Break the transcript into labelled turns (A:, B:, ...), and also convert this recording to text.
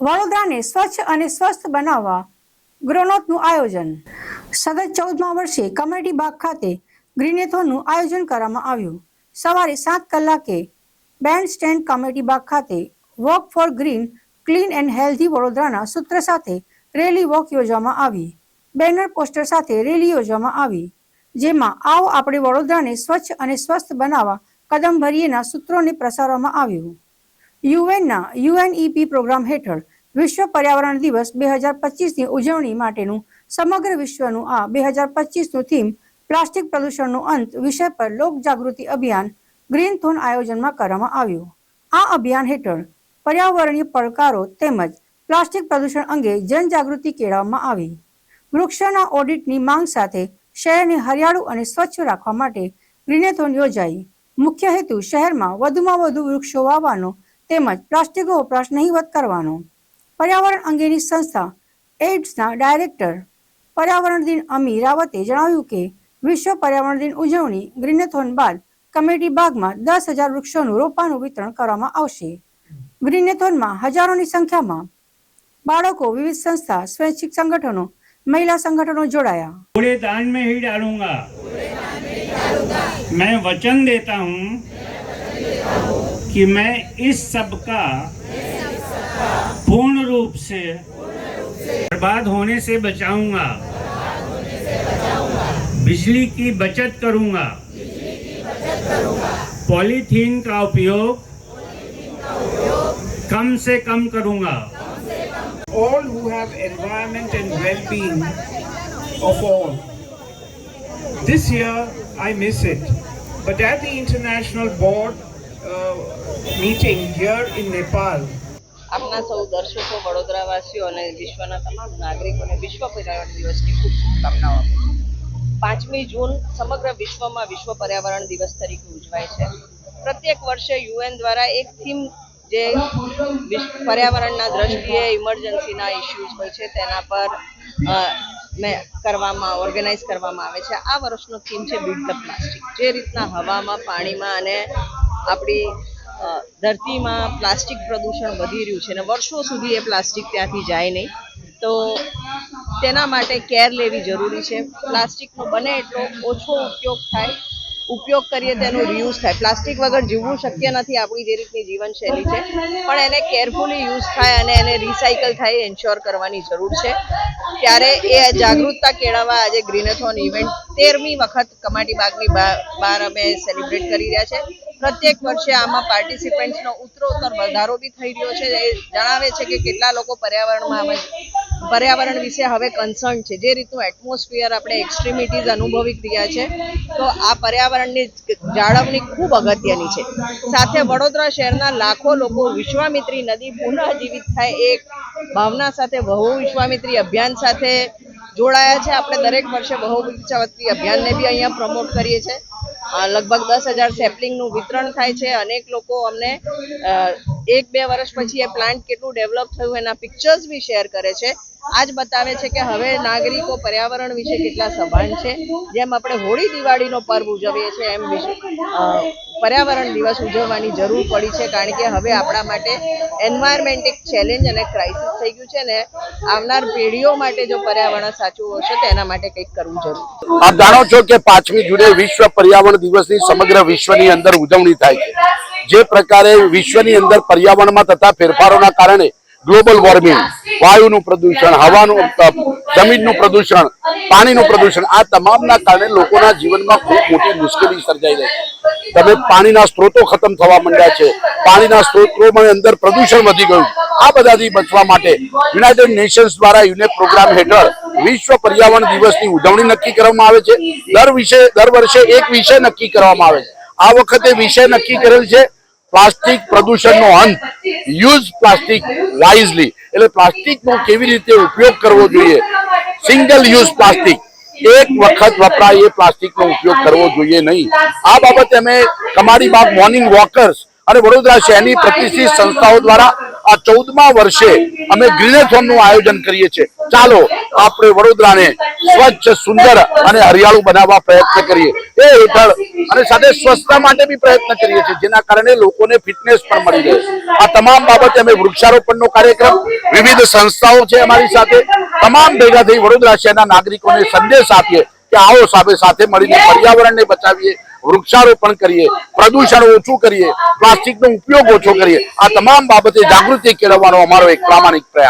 A: વડોદરાને સ્વચ્છ અને સ્વસ્થ બનાવવા ગ્રોનોથનું આયોજન. સતત ચૌદમા વર્ષે કમેટી બાગ ખાતે ગ્રીનેથોનનું આયોજન કરવામાં આવ્યું. સવારે સાત કલાકે બેન્ડ સ્ટેન્ડ કમેટી બાગ ખાતે walk for green, clean and healthy વડોદરાના સૂત્ર સાથે રેલી વોક યોજવામાં આવી. બેનર પોસ્ટર સાથે રેલી યોજવામાં આવી, જેમાં આવો આપણે વડોદરાને સ્વચ્છ અને સ્વસ્થ બનાવવા કદમ ભરીએના સૂત્રોને પ્રસારવામાં આવ્યું. યુએનના યુએનઈપી પ્રોગ્રામ હેઠળ વિશ્વ પર્યાવરણ દિવસ બે હજાર પચીસની ઉજવણી માટેનું સમગ્ર વિશ્વનું આ બે હજાર પચીસનું થીમ પ્લાસ્ટિક પ્રદૂષણનો અંત વિષય પર લોક જાગૃતિ અભિયાન ગ્રીન થોન આયોજનમાં કરવામાં આવ્યું. આ અભિયાન હેઠળ પર્યાવરણીય પડકારો તેમજ પ્લાસ્ટિક પ્રદૂષણ અંગે જનજાગૃતિ કેળવવામાં આવી. વૃક્ષોના ઓડિટની માંગ સાથે શહેરને હરિયાળું અને સ્વચ્છ રાખવા માટે ગ્રીનેથોન યોજાઈ. મુખ્ય હેતુ શહેરમાં વધુમાં વધુ વૃક્ષો વાવવાનો તેમજ પ્લાસ્ટિકનો વપરાશ નહીવત કરવાનો પર્યાવરણ અંગેની સંસ્થા એઇડ્સના ડાયરેક્ટર પર્યાવરણ દિન અમી રાવતે જણાવ્યું કે વિશ્વ પર્યાવરણ દિન ઉજવણી ગ્રીનેથોન બાદ કમ્યુનિટી બાગમાં દસ હજાર વૃક્ષોનું રોપાનું વિતરણ કરવામાં આવશે ગ્રીનેથોનમાં હજારોની સંખ્યામાં બાળકો વિવિધ સંસ્થા સ્વૈચ્છિક સંગઠનો મહિલા સંગઠનો જોડાયા
B: कूड़ेदान में ही डालूंगा मैं वचन देता हूँ कि मैं इस सब का पूर्ण रूप से बर्बाद होने से बचाऊँगा। बिजली की बचत करूँगा। पॉलीथीन का उपयोग कम से कम करूँगा।
C: All who have environment and well of all this year I miss it but at the international board meeting here in Nepal,
D: આપના સૌ દર્શકો વડોદરાવાસીઓ અને વિશ્વના તમામ નાગરિકોને વિશ્વ પર્યાવરણ દિવસની ખૂબ શુભકામનાઓ પાંચમી જૂન સમગ્ર વિશ્વમાં વિશ્વ પર્યાવરણ દિવસ તરીકે ઉજવાય છે. પ્રત્યેક વર્ષે યુએન દ્વારા એક થીમ જે પર્યાવરણના દ્રષ્ટિએ ઇમરજન્સીના ઇશ્યુઝ હોય છે તેના પર કરવામાં ઓર્ગેનાઇઝ કરવામાં આવે છે. આ વર્ષનો થીમ છે બીટ ધ પ્લાસ્ટિક. જે રીતના હવામાં પાણીમાં અને આપણી ધરતીમાં પ્લાસ્ટિક પ્રદૂષણ વધી રહ્યું છે અને વર્ષો સુધી એ પ્લાસ્ટિક ત્યાંથી જાય નહીં. તો તેના માટે કેર લેવી જરૂરી છે. પ્લાસ્ટિકનો બને એટલો ઓછો ઉપયોગ થાય. ઉપયોગ કરીએ તેનો રિયુઝ થાય. પ્લાસ્ટિક વગર જીવવું શક્ય નથી આપણી જે રીતની જીવનશૈલી છે. પણ એને કેરફુલી યુઝ થાય અને એને રિસાયકલ થાય એન્શ્યોર કરવાની જરૂર છે. ત્યારે એ જાગૃતતા કેળવવા આજે ગ્રીનેથોન ઇવેન્ટ તેરમી વખત કમાટી બાગની બહાર અમે સેલિબ્રેટ કરી રહ્યા છે. પ્રત્યેક વર્ષે આમાં પાર્ટિસિપન્ટ્સનો ઉત્તરોત્તર વધારો બી થઈ રહ્યો છે. એ જણાવે છે કે કેટલા લોકો પર્યાવરણમાં પર્યાવરણ વિશે હવે કન્સર્ન છે. જે રીતનું એટમોસ્ફિયર આપણે એક્સ્ટ્રીમિટીઝ અનુભવી રહ્યા છે, તો આ પર્યાવરણની જાળવણી ખૂબ અગત્યની છે. સાથે વડોદરા શહેરના લાખો લોકો વિશ્વામિત્રી નદી પુનઃજીવિત થાય એ ભાવના સાથે બહુ વિશ્વામિત્રી અભિયાન સાથે જોડાયા છે. આપણે દરેક વર્ષે બહુ વિશ્વામિત્રી અભિયાનને બી અહીંયા પ્રમોટ કરીએ છીએ. લગભગ દસ હજાર સેપલિંગનું વિતરણ થાય છે. અનેક લોકો અમને એક બે વર્ષ પછી એ પ્લાન્ટ કેટલું ડેવલપ થયું એના પિક્ચર્સ બી શેર કરે છે. આ જ બતાવે છે કે હવે નાગરિકો પર્યાવરણ વિશે કેટલા સભાન છે. જેમ આપણે હોળી દિવાળીનો પર્વ ઉજવીએ છીએ એમ વિશે. પર્યાવરણ દિવસ ઉજવવાની જરૂર પડી છે, કારણ કે હવે આપણા માટે એન્વાયરમેન્ટ એક ચેલેન્જ અને ક્રાઇસિસ થઈ ગયું છે ને આવનાર પેઢીઓ માટે જો પર્યાવરણ સાચું હશે તો એના માટે કંઈક કરવું જરૂરી.
E: આપ જાણો છો કે પાંચમી જૂને વિશ્વ પર્યાવરણ દિવસની સમગ્ર વિશ્વની અંદર ઉજવણી થાય છે. જે પ્રકારે વિશ્વની અંદર પર્યાવરણમાં થતા ફેરફારોના કારણે ગ્લોબલ વોર્મિંગ વાયુનું પ્રદૂષણ હવાનું જમીનનું પ્રદૂષણ પાણીનું પ્રદૂષણ આ તમામના કારણે લોકોના જીવનમાં ખૂબ મોટી મુશ્કેલી સર્જાઈ રહી છે તમે પાણીના સ્ત્રોતો ખતમ થવા માંડ્યા છે પાણીના સ્ત્રોતોમાં અંદર પ્રદૂષણ વધી ગયું આ બધાથી બચવા માટે યુનાઇટેડ નેશન્સ દ્વારા યુનેપ પ્રોગ્રામ હેઠળ વિશ્વ પર્યાવરણ દિવસની ઉજવણી નક્કી કરવામાં આવે છે દર વિષય દર વર્ષે એક વિષય નક્કી કરવામાં આવે છે આ વખતે વિષય નક્કી કરેલ છે પ્લાસ્ટિક પ્રદૂષણનો અંત. યુઝ પ્લાસ્ટિક વાઇઝલી એટલે પ્લાસ્ટિકનો કેવી રીતે ઉપયોગ કરવો જોઈએ? સિંગલ યુઝ પ્લાસ્ટિક એક વખત વપરાય એ પ્લાસ્ટિકનો ઉપયોગ કરવો જોઈએ નહીં. આ બાબતે અમે કમારી બાગ મોર્નિંગ વોકર્સ અને વડોદરા શહેરની પ્રતિષ્ઠિત સંસ્થાઓ દ્વારા આ ચૌદમા વર્ષે અમે ગ્રીનેથોનનું આયોજન કરીએ છીએ. ચાલો, આપણે વડોદરાને સ્વચ્છ, સુંદર અને હરિયાળું બનાવવા પ્રયત્ન કરીએ. એ હેઠળ અને સાથે સ્વચ્છતા માટે બી પ્રયત્ન કરીએ છીએ, જેના કારણે લોકોને ફિટનેસ પણ મળી રહે. આ તમામ બાબતે અમે વૃક્ષારોપણનો કાર્યક્રમ, વિવિધ સંસ્થાઓ છે અમારી સાથે. તમામ ભેગા થઈ વડોદરા શહેરના નાગરિકોને સંદેશ આપીએ કે આવો સાથે સાથે મળીને પર્યાવરણને બચાવીએ, વૃક્ષારોપણ કરીએ, પ્રદૂષણ ઓછું કરીએ, પ્લાસ્ટિકનો ઉપયોગ ઓછો કરીએ. આ તમામ બાબતે જાગૃતિ કેળવવાનો અમારો એક પ્રામાણિક પ્રયાસ